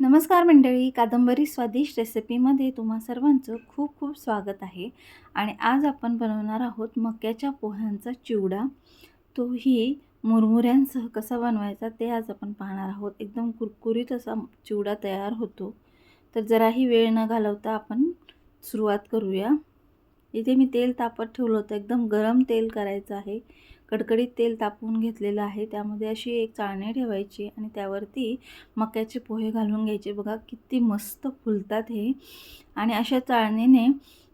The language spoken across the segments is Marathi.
नमस्कार मंडळी कादंबरी स्वादिष्ट रेसिपीमध्ये तुम्हा सर्वांचं खूप खूप स्वागत आहे. आणि आज आपण बनवणार आहोत मक्याच्या पोह्यांचा चिवडा. तोही मुरमुऱ्यांसह कसा बनवायचा ते आज आपण पाहणार आहोत. एकदम कुरकुरीत असा चिवडा तयार होतो. तर जराही वेळ न घालवता आपण सुरुवात करूया. इथे मी तेल तापत ठेवलं होतं. एकदम गरम तेल करायचं आहे. कडकडीत तेल तापवून घेतलेलं आहे. त्यामध्ये अशी एक चाळणी ठेवायची आणि त्यावरती मक्याचे पोहे घालून घ्यायचे. बघा किती मस्त फुलतात हे. आणि अशा चाळणीने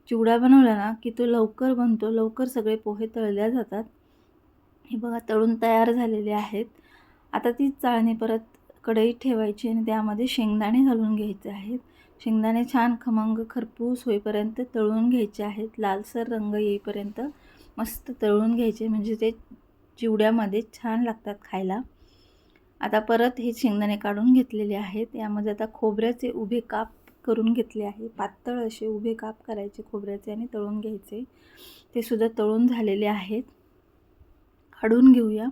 चिवडा बनवला ना की तो लवकर बनतो. लवकर सगळे पोहे तळल्या जातात. हे बघा तळून तयार झालेले आहेत. आता ती चाळणी परत कढईत ठेवायची आणि त्यामध्ये शेंगदाणे घालून घ्यायचे आहेत. शेंगदाणे छान खमंग खरपूस होईपर्यंत तळून घ्यायचे आहेत. लालसर रंग येईपर्यंत मस्त तळून घ्यायचे म्हणजे ते चिवड्यामध्ये छान लागतात खायला. आता परत हे शेंगदाणे काढून घेतलेले आहेत. यामध्ये आता खोबऱ्याचे उभे काप करून घेतले आहे. पातळ असे उभे काप करायचे खोबऱ्याचे आणि तळून घ्यायचे. ते सुद्धा तळून झालेले आहेत. काढून घेऊया.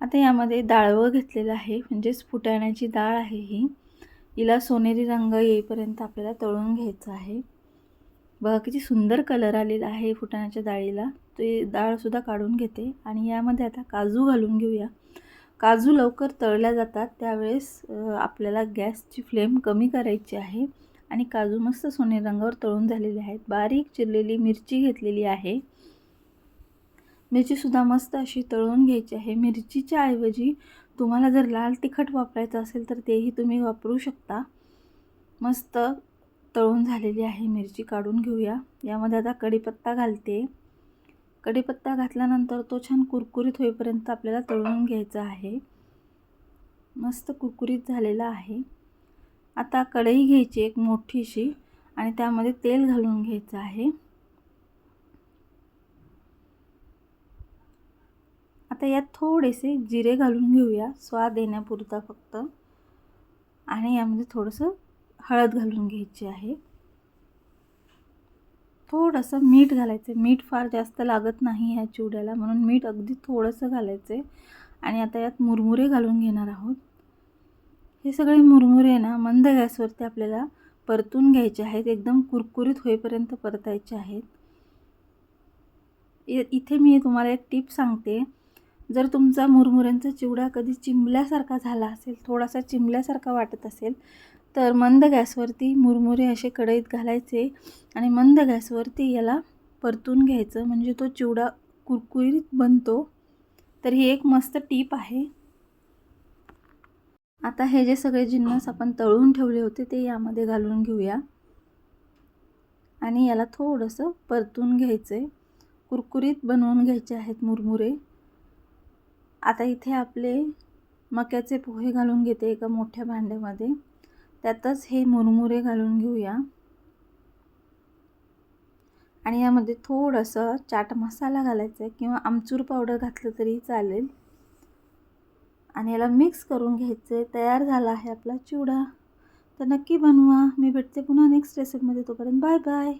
आता यामध्ये डाळवं घेतलेलं आहे म्हणजेच फुटाण्याची डाळ आहे ही. हिला सोनेरी रंग येईपर्यंत आपल्याला तळून घ्यायचं आहे. बघा किती सुंदर कलर आलेला आहे फुटाण्याच्या डाळीला. ते डाळसुद्धा काढून घेते. आणि यामध्ये आता काजू घालून घेऊया. काजू लवकर तळल्या जातात. त्यावेळेस आपल्याला गॅसची फ्लेम कमी करायची आहे. आणि काजू मस्त सोने रंगावर तळून झालेले आहेत. बारीक चिरलेली मिरची घेतलेली आहे. मिरचीसुद्धा मस्त अशी तळून घ्यायची आहे. मिरचीच्या ऐवजी तुम्हाला जर लाल तिखट वापरायचं असेल तर तेही तुम्ही वापरू शकता. मस्त तळून झालेली आहे. मिरची काढून घेऊया. यामध्ये आता कढीपत्ता घालते. कढीपत्ता घातल्यानंतर तो छान कुरकुरीत होईपर्यंत आपल्याला तळून घ्यायचा आहे. मस्त कुरकुरीत झालेला आहे. आता कढई घ्यायची एक मोठीशी आणि त्यामध्ये तेल घालून घ्यायचं आहे. आता यात थोडेसे जिरे घालून घेऊया. स्वाद येण्यापुरता फक्त. आणि यामध्ये थोडंसं हळद घालून घ्यायची आहे. थोडंसं मीठ घालायचं मीठ फार जास्त लागत नाही ह्या चिवड्याला म्हणून मीठ अगदी थोडंसं घालायचं आहे आणि आता यात मुरमुरे घालून घेणार आहोत. हे सगळे मुरमुरे ना मंद गॅसवरती आपल्याला परतून घ्यायचे आहेत. एकदम कुरकुरीत होईपर्यंत परतायचे आहेत. इथे मी तुम्हाला एक टिप सांगते. जर तुमचा मुरमुऱ्यांचा चिवडा कधी चिंबल्यासारखा झाला असेल थोडासा चिंबल्यासारखा वाटत असेल तर मंद गॅसवरती मुरमुरे असे कढईत घालायचे आणि मंद गॅसवरती याला परतून घ्यायचं. म्हणजे तो चिवडा कुरकुरीत बनतो. तर ही एक मस्त टीप आहे. आता हे जे सगळे जिन्नस आपण तळून ठेवले होते ते यामध्ये घालून घेऊया. आणि याला थोडंसं परतून घ्यायचं आहे कुरकुरीत बनवून घ्यायचे आहेत मुरमुरे. आता इथे आपले मक्याचे पोहे घालून घेते एका मोठ्या भांड्यामध्ये. त्यातच हे मुरमुरे घालून घेऊया. आणि यामध्ये थोडंसं चाट मसाला घालायचा आहे किंवा आमचूर पावडर घातलं तरी चालेल. आणि याला मिक्स करून घ्यायचं आहे तयार झाला आहे आपला चिवडा. तर नक्की बनवा. मी भेटते पुन्हा नेक्स्ट रेसिपीमध्ये तोपर्यंत बाय बाय.